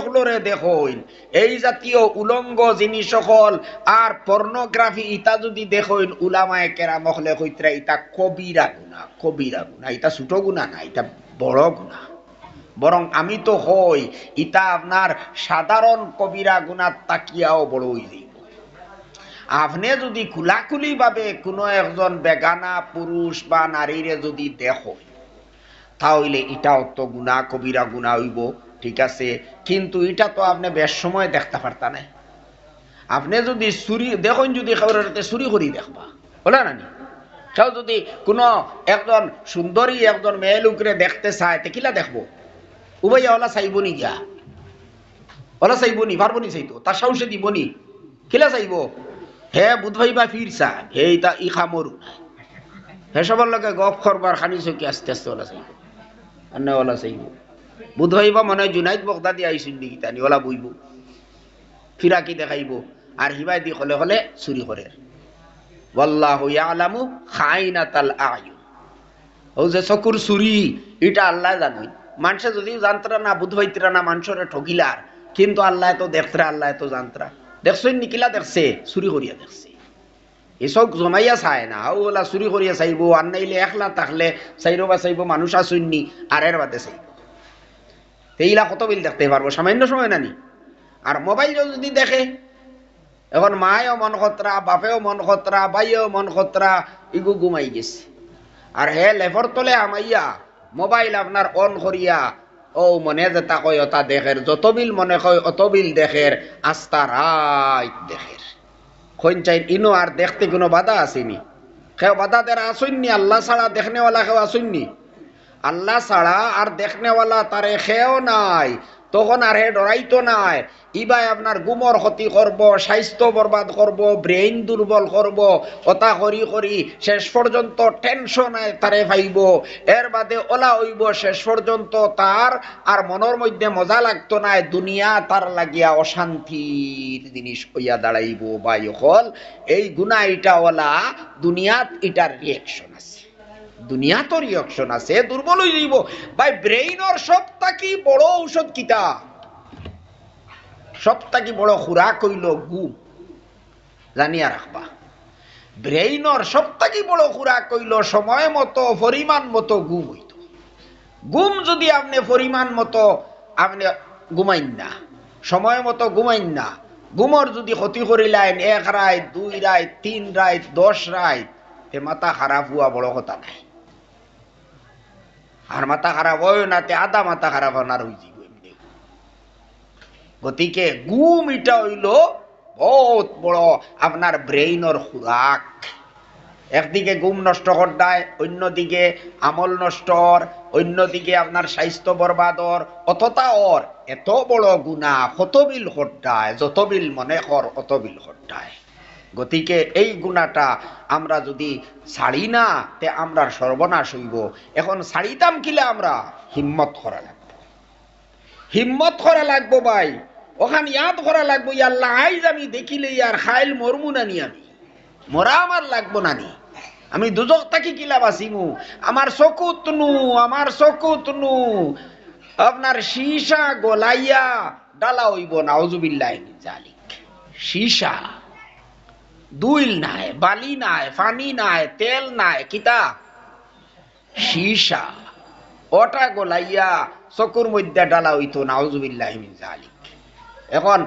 সকলরে দেখইন। এই জাতীয় উলঙ্গ জিনিস সকল আর পর্নোগ্রাফি ইটা যদি দেখইন, উলামায়ে কেরাম হলে কইতরা ইটা কবিরা গুনাহ কবিরা গুনাহ ইটা ছোট গুনাহ না, ইটা বড় গুনাহ বরং আমি তো হই ইটা আপনার সাধারণ কবিরা গুনার তাকিয়াও বড় যাইব আপনি যদি খোলাখুলি ভাবে কোনো একজন বেগানা পুরুষ বা নারীরে যদি দেখো তাহলে এটাও তো গুণা কবিরা গুণা হইব। ঠিক আছে, কিন্তু এটা তো আপনি বেশ সময় দেখতে পারতা না আপনি যদি চুরি, দেখুন যদি খবরেতে চুরি করি দেখবা। বলে না? কেউ যদি কোনো একজন সুন্দরী একজন মেয়ে লোকরে দেখতে চায়, তে কিলা দেখব? উভয় ওলা চাইব নি গিয়া। ওলা চাইব নি পারব নি চাইতো। তার সাহসে দিব নি কিলা চাইব? হে বুধ ভাইবা ফিরছা হে ইতা ই খামরু হে সবার লগে গপ করবার খানি চকি আস্তে আস্তে ওলা চাইব। আর না ওলা চাইব। বুধ হইব মনে হয় জুনাইদ বগদাদি আইসুন নি গীতানি ওলা বইব। ফিরাকি দেখাইব? আর হিবাই দি হলে হলে চুরি করে ওয়াল্লাহু ইয়ালামু খাইনাতাল আয়ুন। ও যে চকুর চুরি এটা আল্লাহ জানুই। মানুষে যদি জানতরা না বুধ হইতরা না মানুষরে ঠকিলার কিন্তু আল্লাহ তো দেখতরা আল্লাহ তো জানতরা দেখছেন নিকিলা দেখছে? চুরি করিয়া দেখছে। এসব জমাইয়া চায় না হাউ ওলা চুরি করিয়া চাইব আর নাইলে একলা থাকলে চাইব বা চাইব, মানুষ আসুননি আর এর বাদে চাইব। এইলা কত বিল দেখতে পারব? সামান্য সময় নানি। আর মোবাইল যদি দেখে, এখন মায়েও মন খতরা, বাপেও মন খতরা বাইও মন খতরা, ইগু ঘুমাই গেছে। আর হে লেফর তলে আমাইয়া, মোবাইল আপনার অন করিয়া ও মনে যেটা কয়, অতা দেখের যত বিল মনে কয়, অত বিল দেখের আস্তা রাইত দেখের খৈন চাই ইনো আর দেখতে কোনো বাধা আসেনি কেউ বাধা দেরা আসুননি আল্লাহ ছাড়া দেখনেওয়ালা কেউ আসুননি আল্লাহ ছাড়া আর দেখনেওয়ালা তারে খেয়েও নাই। তখন আর হে ডরাইতো নাই। ইবাই আপনার গুমর ক্ষতি করব, স্বাস্থ্য বরবাদ করব, ব্রেইন দুর্বল করব অতা করি করি শেষ পর্যন্ত টেনশন তারে পাইব এর বাদে ওলা হইব, শেষ পর্যন্ত তার আর মনের মধ্যে মজা লাগতো না দুনিয়া তার লাগিয়া অশান্তির জিনিস হইয়া দাঁড়াইব বা হল এই গুণা এটা ওলা, দুনিয়াত এটার রিয়েকশন আছে। দুনিয়া তো রিয়াকশন আছে দুর্বল হয়ে যাইব ভাই ব্রেইনর সবটা কি বড় ঔষধ কিতা? সবটা কি বড় খুরাক হইল গুম জানিয়া রাখবা। ব্রেইনর সবটা কি বড় খুরাক হইল সময় মতো, পরিমাণ মতো গুম হইত। গুম যদি আপনি পরিমাণ মতো আপনি ঘুমাইন না, সময় মতো ঘুমাইন না গুমর যদি ক্ষতি করিলেন এক রায় দুই রায় তিন রায় দশ রায় তে মাথা খারাপ হওয়া বড় কথা নাই। আর মাথা খারাপ হয় না তে আধা মাথা খারাপ হনার হয়ে যাব গতিকে গুম এটা হইল বহুত বড় আপনার ব্রেইনর খুরাক একদিকে গুম নষ্ট করদায় অন্যদিকে আমল নষ্টর অন্যদিকে আপনার স্বাস্থ্য বরবাদর অতটা ওর এত বড় গুণা কত বিল হটায় যত বিল মনে কর অত বিল হটায় গতিকে এই গুণাটা আমরা যদি ছাড়ি না, তে আমরা সর্বনাশ হইব। এখন ছাড়িতাম কিলে আমরা? হিম্মত করা লাগবো। হিম্মত করা লাগবো ভাই। ওখান ইয়াদ করা লাগবো ইয়াল্লাহ আইজ আমি দেখিলে ইয়ার খাইল মরমু নানি আমি। মরা আমার লাগবো নানি আমি দুজক থাকি কিলা বাসিমু আমার চকুত নু, আমার চকুত নু। আপনার সীসা গলাইয়া ডালা হইব না অজুবিল্লাহ জালিক সীসা। দুইল নাই, বালি নাই পানি নাই, তেল নাই, কিতা? সীসা। ওটা গলাইয়া চকুর মধ্যে ডালা হইতো, নাউজুবিল্লাহ মিন জালিক এখন